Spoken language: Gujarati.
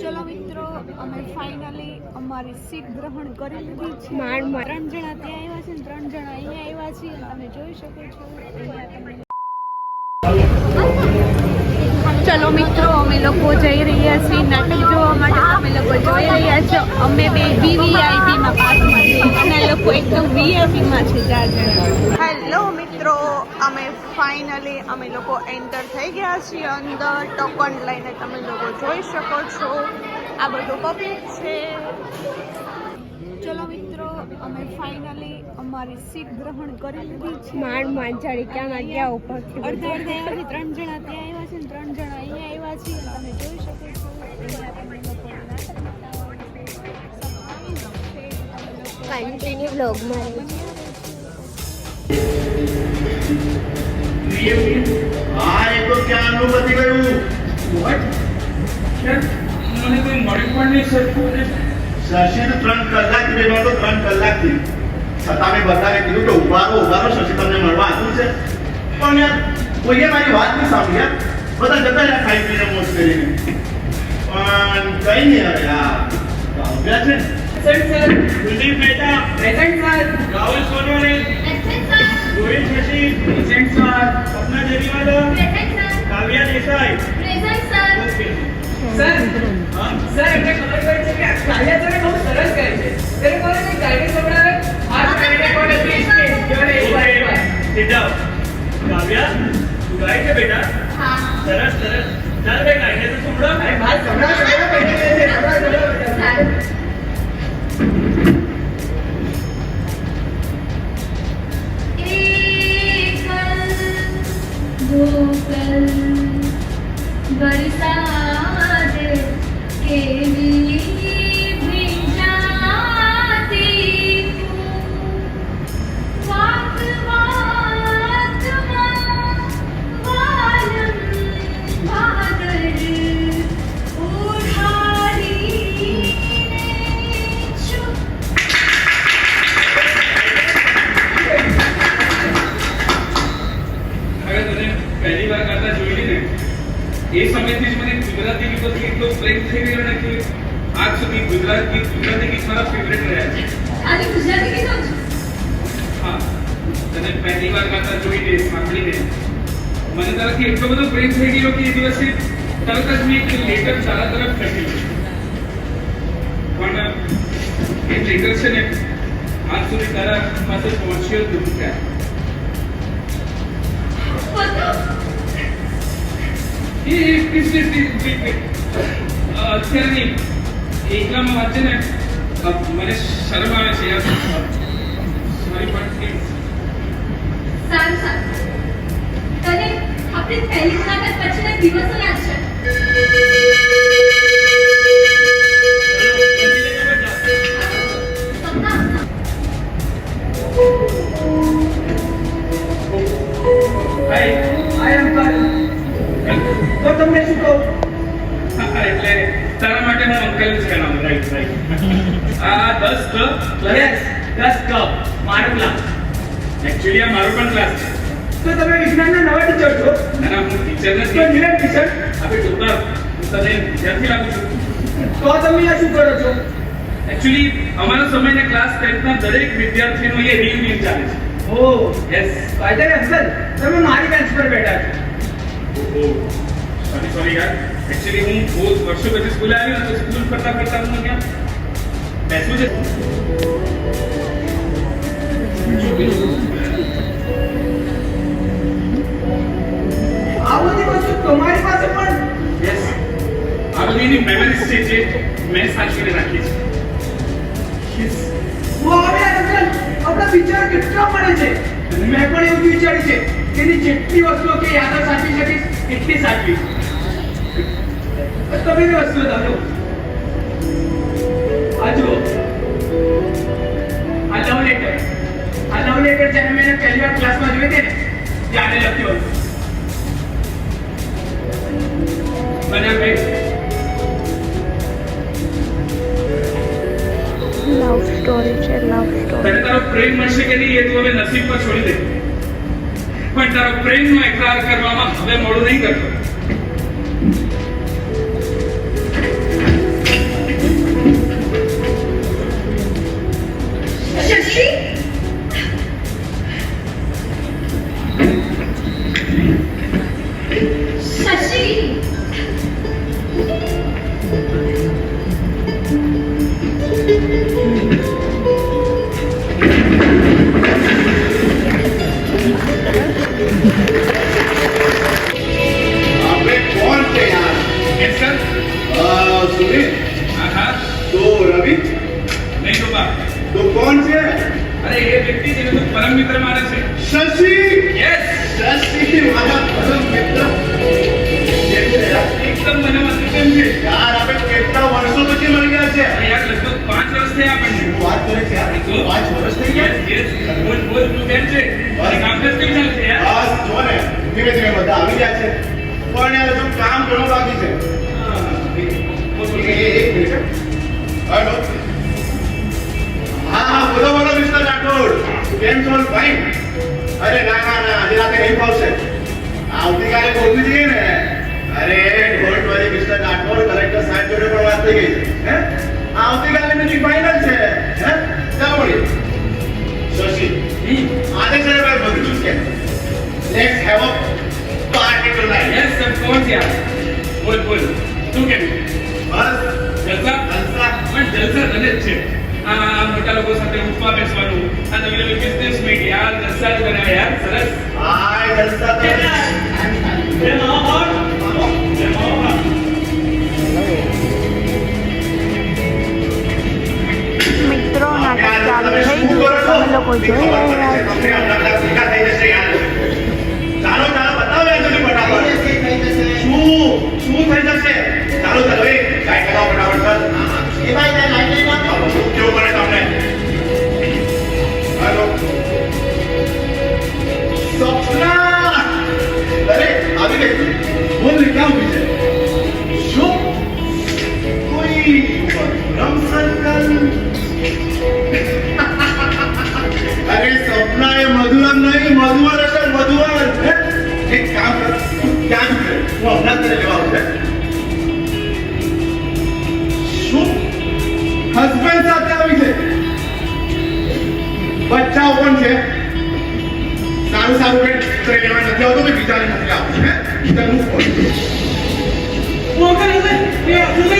ચલો મિત્રો અમે ફાઇનલી અમારી સીટ ગ્રહણ કરી લીધી છે. ત્રણ જણા ત્યાં આવ્યા છે ત્રણ જણા અહીંયા આવ્યા છે. તમે જોઈ શકો છો. ચલો મિત્રો અમે લોકો જઈ રહ્યા છીએ નાટક જોવા માટે. અમે લોકો જોઈ રહ્યા છો. અમે બે વીવીઆઈપીમાં પાસમાં છીએ. અને લોકો એકદમ વીઆઈપીમાં છે ચાર જણા. હેલો મિત્રો અમે ફાઇનલી અમે લોકો એન્ટર થઈ ગયા છીએ અંદર. ટોકન લઈને તમે લોકો જોઈ શકો છો. આ બધું પબ્લિક છે. ચલો મિત્રો અમે ફાઇનલી અમારી સીટ ગ્રહણ કરી લીધી છે. માંડ માંડ જાડી ક્યાં ગયા ઉપર અડધા અડધા આવ્યા છે ત્રણ જણા ત્યાં આવ્યા છે ને ત્રણ જણા અહીંયા આવ્યા છે. તમે જોઈ શકો છો અહીંયા તમે લોકો નાટક જોતા હોય છે. કન્ટિન્યુ બ્લોગમાં એ તો ક્યાં અનુમતિ ગયું? શશી તો ત્રણ કલાકથી બેઠો હતો ત્રણ કલાકથી છતાં મેં બધાને કીધું કે ઉભારો ઉભારો શશી તમને મળવા આવ્યું છે. પણ યાર કોઈએ મારી વાત નહીં સાંભળી યાર. બધા જતા રહ્યા ખાઈ પીને મોજ કરીને. પણ કઈ નહીં હવે આ આવ્યા છે. Present Kuldeep Mehta present sir Rahul Sonawane Rohit Joshi present sir Sapna Jariwala. Kavya Desai. Okay sir sir એમને ખબર પડે છે કે કાર્યાચરણ બહુ સરસ પહેલી વાર કરતા જોઈ ને એ સમયથી જ મને ગુજરાતી ગીતો એટલો પ્રેમ થઈ ગયો ને કે આજ સુધી ગુજરાત ગીત ગુજરાતી ગીત મારા ફેવરેટ રહ્યા છે. આજે ગુજરાતી ગીતો હા. તને પહેલી વાર કરતા જોઈને સાંભળીને મને તારાથી એટલો બધો પ્રેમ થઈ ગયો કે એ દિવસે તરત જ મેં એક લેટર તારા તરફ ફેંકી પણ એ લેટર છે ને આજ સુધી તારા પાસે પહોંચ્યો જ નથી એ એ પ્લીઝ પ્લીઝ પ્લીઝ પ્લીઝ અત્યારે નહીં એકલામાં વાંચે ને મને શરમ આવે છે યાર. સોરી પણ સારું સારું. તને આપણી પહેલી મુલાકાત પછીના દિવસો યાદ છે? સપના હાય આઈ એમ ફાઇન તો તમને શું કહું? એટલે તારા માટે હું અંકલ જ કહેવાનું રાઈટ રાઈટ. આ 10 કપ યસ 10 કપ મારું ક્લાસ એક્ચ્યુઅલી આ મારો પણ ક્લાસ છે. તો તમે વિજ્ઞાનના નવા ટીચર છો? ના ના હું ટીચર તો નથી ટીચર આપણે ટોકર હું તને વિદ્યાર્થી લાગુ છું. તો તમે આ શું કરો છો? એક્ચ્યુઅલી અમારા સમયના ક્લાસ ટેન્થના દરેક વિદ્યાર્થીનો એ રિયુનિયન ચાલે છે. ઓહ. યસ કાયદા અંકલ તમે મારી બેન્ચ પર બેઠા છો. સોરી સોરી યાર એકચ્યુઅલી હું બહુ વર્ષો પછી સ્કૂલે આવ્યો તો સ્કૂલ કરતા કરતા હું ક્યાં બેસું છે. આ બધી વસ્તુ તમારી પાસે પણ. યસ આ બધી એની મેમરીઝ છે જે મેં સાચવીને રાખી છે. હવે અંકલ આપણા વિચાર કેટલા પડે છે? મેં પણ એવું વિચાર્યું છે કે એની જેટલી વસ્તુઓ કે યાદો સાચવી શકીશ એટલી સાચવી. તમે વસ્તુ દાદો આ જુઓ. આ લવ લેટર આ લવ લેટર જ્યારે મેં પહેલી વાર ક્લાસમાં જોઈ હતી ને ત્યારે લખ્યો મને લવ સ્ટોરી છે લવ સ્ટોરી તને તારો પ્રેમ મળશે કે નહીં એ તું હવે નસીબ પર છોડી દે. પણ તારો પ્રેમનો એકરાર કરવામાં હવે મોડું નહીં કરતો. પરમ મિત્ર માને છે શશી યસ શશી મારા પરમ મિત્ર? એકદમ મને મસ્તી કેમ છે યાર આપણે કેટલા વર્ષો પછી મળી ગયા છે યાર લગભગ પાંચ વર્ષ થયા આપણને વાત કરે છે યાર પાંચ વર્ષ થઈ ગયા યસ બોલ બોલ તું કેમ છે અરે કામ કેમ ચાલે છે યાર બસ જો ને ધીમે ધીમે બધા આવી ગયા છે પણ યાર હજુ કામ ઘણું બાકી છે એક મિનિટ હેલો કેમ છો ભાઈ? અરે ના ના ના આજે રાતે નહીં ફાવશે આવતીકાલે ગોઠવી જોઈએ ને. અરે don't worry mister Rathod collector સાહેબ જોડે પણ વાત થઈ ગઈ છે. હે? આવતીકાલે મીટિંગ ફાઇનલ છે. હે? ચાલો શશી આજે સર ભાઈ બધું છે? Let's have a party tonight yes sir કોણ છે બોલ બોલ. તું કેમ? બસ. જલસા? જલસા. પણ જલસા જ છે. આ આ મોટા લોકો સાથે ઉઠવા બેસવાનું. આ તમે લોકો બિઝનેસ મીટ યાર જલસા જ બનાવે યાર. સરસ. હાય જલસા તો જય જય મિત્રો નાટક ચાલુ તમે થઈ શું ગયું? લોકો જોઈ રહ્યા. ચાલો ચાલો બતાવો ફટાફટ શું? શું થઈ જશે? ચાલો ચાલો એ અરે સપના એ તને છે છે? બચ્ચાઓ પણ છે. સારું સારું બેન તને નથી આવતો બીજાને નથી આવતું બીજાનું ફોન